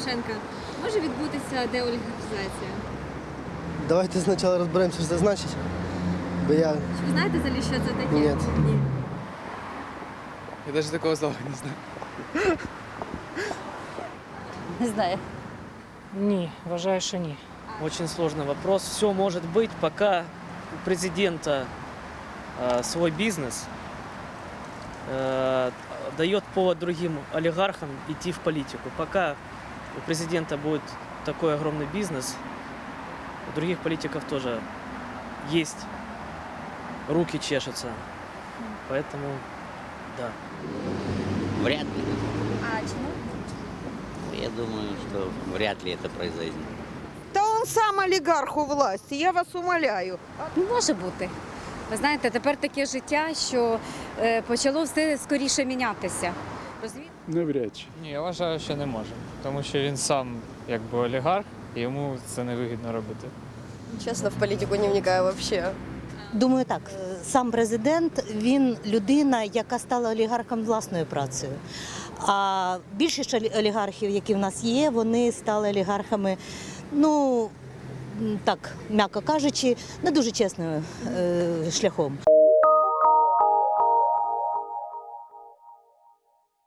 Порошенка може відбутися деолігархізація? Давайте спочатку розберемося, що це значить. Бо я Чи ви знаєте взагалі, що це таке? Ні. Ні. Я даже такого слова не знаю. Не знаю. Ні, вважаю, що ні. Очень сложный вопрос. Все может быть, пока у президента э, свой бизнес э, дает повод другим олигархам идти в политику. Пока у президента будет такой огромный бизнес, у других политиков тоже есть руки чешутся. Поэтому, да. Вряд ли. А чому? Я думаю, что вряд ли это произойдет. Да он сам олигарх у власти, я вас умоляю. Ну, може бути. Ви знаєте, тепер таке життя, що е, почало все скоріше мінятися. Розумієте? Навряд чи. Ні, я вважаю, що не може, тому що він сам якби олігарх, і йому це невигідно робити. Чесно, в політику не вникаю вообще. Думаю, так. Сам президент він людина, яка стала олігархом власною працею. А більшість олігархів, які в нас є, вони стали олігархами, ну так, м'яко кажучи, не дуже чесним е, шляхом.